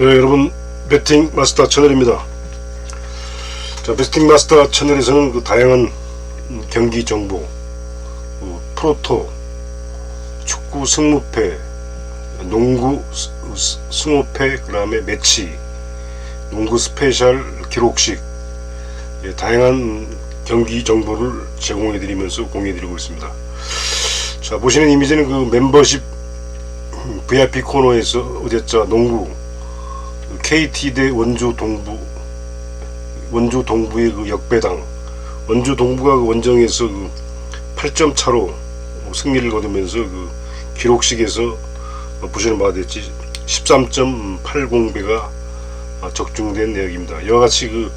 네, 여러분 배팅 마스터 채널입니다. 자, 배팅 마스터 채널에서는 그 다양한 음, 경기 정보, 그 프로토, 축구 승무패, 농구 승호패, 그다음에 매치, 농구 스페셜 기록식, 예, 다양한 경기 정보를 제공해드리면서 공유해드리고 있습니다. 자, 보시는 이미지는 그 멤버십 음, VIP 코너에서 어제자 농구 KT 대 원주 동부 원주 동부의 그 역배당 원주 동부가 그 원정에서 그 8점 차로 승리를 거두면서 그 기록식에서 바와 같이 13.80배가 적중된 내역입니다. 이와 같이 그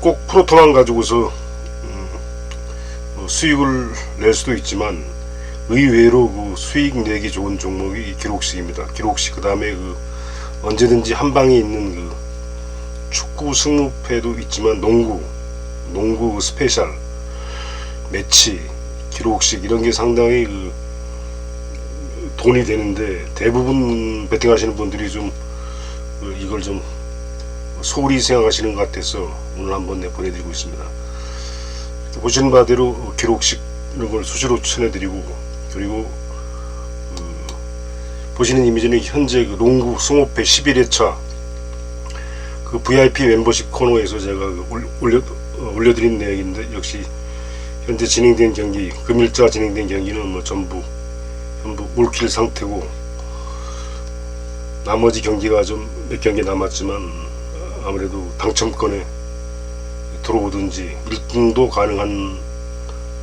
꼭 프로토만 가지고서 음, 어, 수익을 낼 수도 있지만 의외로 그 수익 내기 좋은 종목이 이 기록식입니다. 기록식 그 다음에 그 언제든지 한 방에 있는 그 축구 승무패도 있지만 농구, 농구 그 스페셜, 매치, 기록식 이런 게 상당히 그 돈이 되는데 대부분 베팅하시는 분들이 좀그 이걸 좀 소홀히 생각하시는 것 같아서 오늘 한번 내 보내드리고 있습니다. 보시는 바대로 기록식 이런 걸 수시로 추천해드리고 그리고 그 보시는 이미지는 현재 그 농구 승호패 11회차 그 VIP 멤버십 코너에서 제가 그 올- 올려 어, 올려드린 내용인데 역시 현재 진행된 경기 금일자 진행된 경기는 뭐 전부 전부 올킬 상태고 나머지 경기가 좀 몇 경기 남았지만 아무래도 당첨권에 들어오든지 1등도 가능한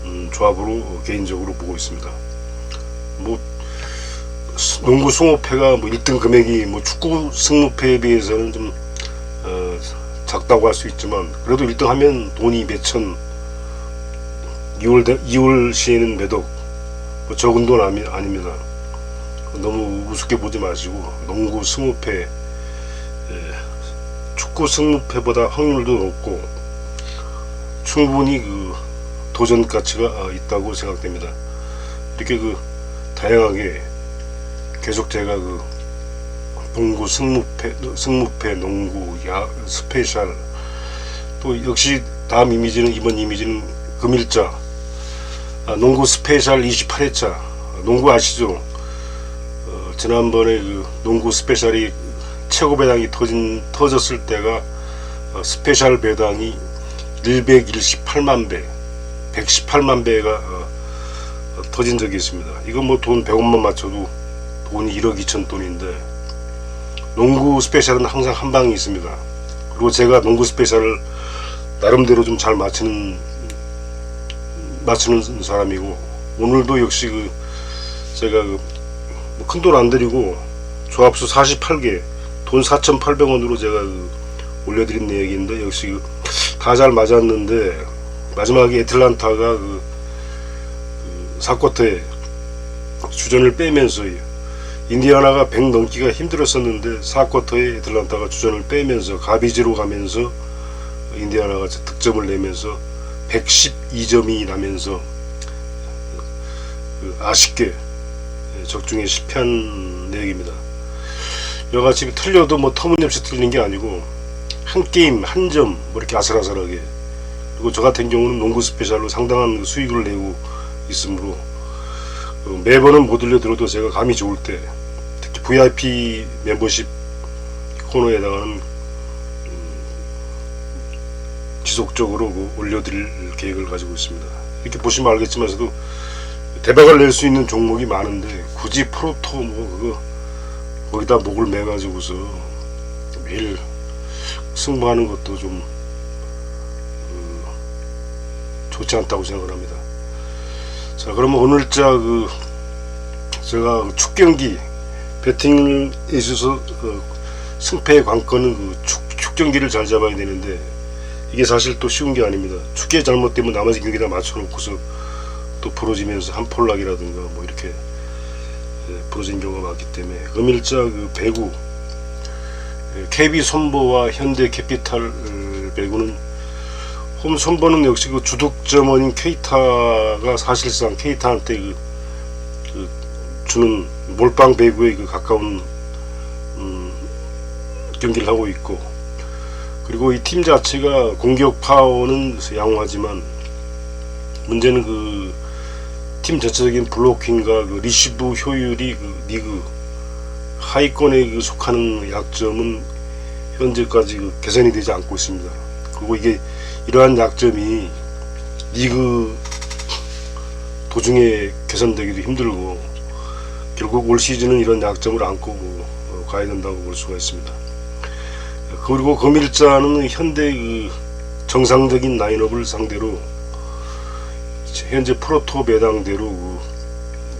음, 조합으로 개인적으로 보고 있습니다. 뭐 스- 농구 승호패가 뭐 1등 금액이 뭐 축구 승무패에 비해서는 좀 어, 작다고 할 수 있지만 그래도 1등 하면 돈이 몇천 2월 대, 2월 시에는 몇억 뭐 적은 돈 아니, 아닙니다. 너무 우습게 보지 마시고 농구 승무패 예, 축구 승무패보다 확률도 높고 충분히 그 도전 가치가 어, 있다고 생각됩니다. 이렇게 그 다양하게 계속 제가 그 농구 승무패, 승무패, 농구, 야 스페셜 또 역시 다음 이미지는 이번 이미지는 금일자 아, 농구 스페셜 28회차 농구 아시죠? 어, 지난번에 그 농구 스페셜이 최고 배당이 터진 터졌을 때가 어, 스페셜 배당이 118만 배, 118만 배가 어, 어, 터진 적이 있습니다. 이건 뭐 돈 100원만 맞춰도 돈이 1억 2천 돈인데 농구 스페셜은 항상 한 방이 있습니다. 그리고 제가 농구 스페셜을 나름대로 좀 잘 맞추는 맞추는 사람이고 오늘도 역시 그 제가 그 큰돈 안 들이고 조합수 48개 돈 4,800원으로 제가 그 올려드린 내역인데 역시 그 다잘 맞았는데 마지막에 애틀란타가 그, 그 사쿼터에 주전을 빼면서 인디아나가 100 넘기가 힘들었었는데 사쿼터에 애틀란타가 주전을 빼면서 가비지로 가면서 인디아나가 득점을 내면서 112점이 나면서 그 아쉽게 적중에 실패한 내용입니다. 여같이 틀려도 뭐 터무니없이 틀린 게 아니고 한 게임 한 점 뭐 이렇게 아슬아슬하게 그리고 저 같은 경우는 농구 스페셜로 상당한 수익을 내고 있으므로 어, 매번은 못 들려들어도 제가 감이 좋을 때 특히 VIP 멤버십 코너에 해당하는 지속적으로 그 올려드릴 계획을 가지고 있습니다. 이렇게 보시면 알겠지만서도 대박을 낼 수 있는 종목이 많은데 굳이 프로토 뭐 그거 거기다 목을 매가지고서 매일 승부하는 것도 좀 어, 좋지 않다고 생각을 합니다. 자 그러면 오늘 자 그 제가 그 축경기 배팅에 있어서 어, 승패의 관건은 그 축, 축 경기를 잘 잡아야 되는데 이게 사실 또 쉬운 게 아닙니다. 축계 잘못되면 나머지 경기 다 맞춰놓고서 또 부러지면서 한 폴락이라든가 뭐 이렇게 예, 부러진 경우가 많기 때문에 금일자 그 배구 예, KB 선보와 현대 캐피탈 어, 배구는 홈 선보는 역시 그 주득점원인 케이타가 사실상 케이타한테 그, 그 주는 몰빵 배구에 그 가까운 음, 경기를 하고 있고 그리고 이 팀 자체가 공격 파워는 양호하지만 문제는 그 팀 전체적인 블로킹과 그 리시브 효율이 그 리그 하위권에 그 속하는 약점은 현재까지 그 개선이 되지 않고 있습니다. 그리고 이게 이러한 약점이 리그 도중에 개선되기도 힘들고 결국 올 시즌은 이런 약점을 안고 어, 가야 된다고 볼 수가 있습니다. 그리고 금일자는 현대 그 정상적인 라인업을 상대로 현재 프로토 배당대로 그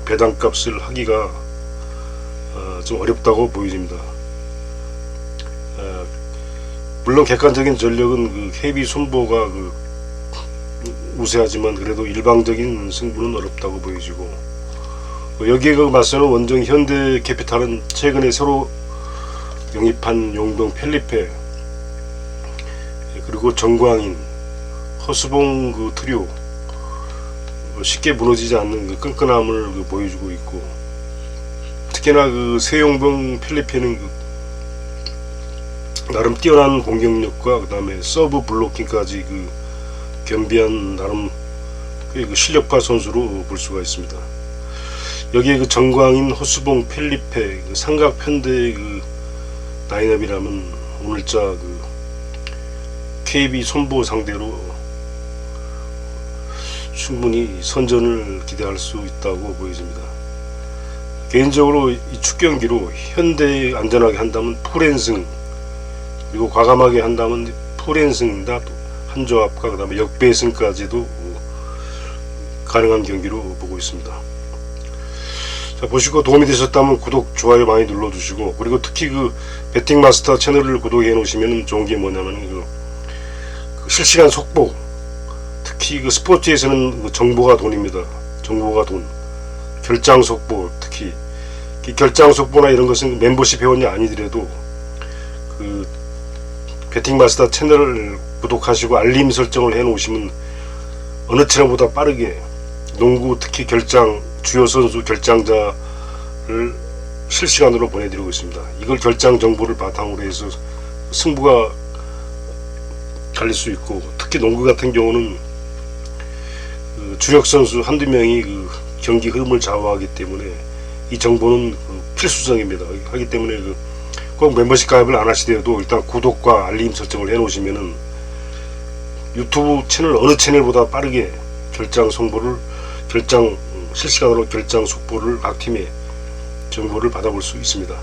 배당값을 하기가 어, 좀 어렵다고 보여집니다. 어, 물론 객관적인 전력은 그 헤비 손보가 그 우세하지만 그래도 일방적인 승부는 어렵다고 보여지고 어, 여기에 그 맞서는 원정 현대 캐피탈은 최근에 새로 영입한 용병 펠리페 그리고 정광인 허수봉 그 트리오 어, 쉽게 무너지지 않는 그 끈끈함을 그 보여주고 있고 특히나 그 세용병 필리핀은 그 나름 뛰어난 공격력과 그 다음에 서브 블로킹까지 그 겸비한 나름 꽤그 실력파 선수로 볼 수가 있습니다. 여기에 그 정광인, 허수봉, 펠리페 그 삼각 편대의 그 라인업이라면 오늘자 그 KB 손보 상대로 충분히 선전을 기대할 수 있다고 보여집니다. 개인적으로 이 축 경기로 현대 안전하게 한다면 풀앤승 그리고 과감하게 한다면 풀앤승이다 한 조합과 그 다음에 역배승까지도 가능한 경기로 보고 있습니다. 자, 보시고 도움이 되셨다면 구독, 좋아요 많이 눌러주시고 그리고 특히 그 베팅 마스터 채널을 구독해 놓으시면 좋은 게 뭐냐면 그, 그 실시간 속보 특히 그 스포츠에서는 그 정보가 돈입니다. 정보가 돈. 결장 속보 특히 이 결장 속보나 이런 것은 멤버십 회원이 아니더라도 그 베팅 마스터 채널을 구독하시고 알림 설정을 해 놓으시면 어느 채널보다 빠르게 농구 특히 결장 주요 선수 결장자를 실시간으로 보내드리고 있습니다. 이걸 결장 정보를 바탕으로 해서 승부가 갈릴 수 있고 특히 농구 같은 경우는 그 주력 선수 한두 명이 그 경기 흐름을 좌우하기 때문에 이 정보는 그 필수적입니다. 하기 때문에 그 꼭 멤버십 가입을 안 하시더라도 일단 구독과 알림 설정을 해 놓으시면은 유튜브 채널 어느 채널보다 빠르게 결장 정보를 결장 음, 실시간으로 결장 속보를 각 팀의 정보를 받아볼 수 있습니다.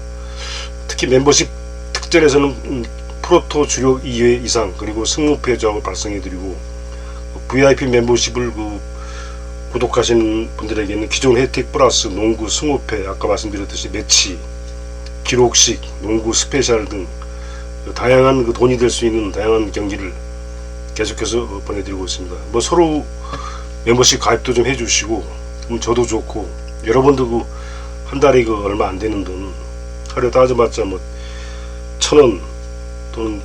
특히 멤버십 특전에서는 음, 프로토 주력 2회 이상 그리고 승무패 조합을 발송해드리고 VIP 멤버십을 그 구독하신 분들에게는 기존 혜택 플러스 농구 승무패 아까 말씀드렸듯이 매치 기록식 농구 스페셜 등 다양한 그 돈이 될 수 있는 다양한 경기를 계속해서 보내드리고 있습니다. 뭐 서로 멤버십 가입도 좀 해주시고 그럼 저도 좋고 여러분도 그 한 달에 그 얼마 안 되는 돈 하루에 따져봤자 뭐 천 원 또는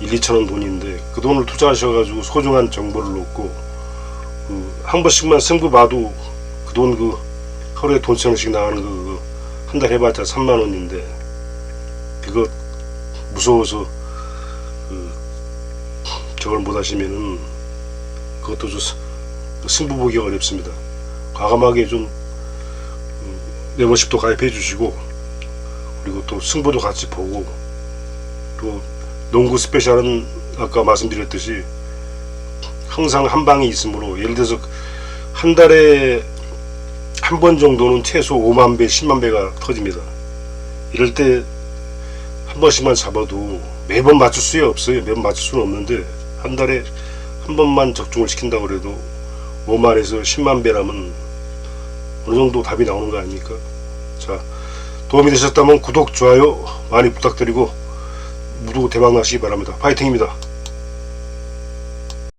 1, 2천 원 돈인데 그 돈을 투자하셔가지고 소중한 정보를 얻고 그 한 번씩만 승부 봐도 그 돈그 하루에 돈 천 원씩 나가는 그 한 달 해봤자 3만 원인데 그거 무서워서 그 저걸 못 하시면은 그것도 좀 스- 승부 보기가 어렵습니다. 과감하게 좀 음, 멤버십도 가입해 주시고 그리고 또 승부도 같이 보고 또 농구 스페셜은 아까 말씀드렸듯이 항상 한 방이 있으므로 예를 들어서 한 달에 한 번 정도는 최소 5만 배, 10만 배가 터집니다. 이럴 때 한 번씩만 잡아도 매번 맞출 수 없어요. 매번 맞출 수는 없는데 한 달에 한 번만 적중을 시킨다고 그래도 5만에서 10만 배라면 어느 정도 답이 나오는 거 아닙니까? 자, 도움이 되셨다면 구독, 좋아요 많이 부탁드리고 모두 대박 나시기 바랍니다. 파이팅입니다.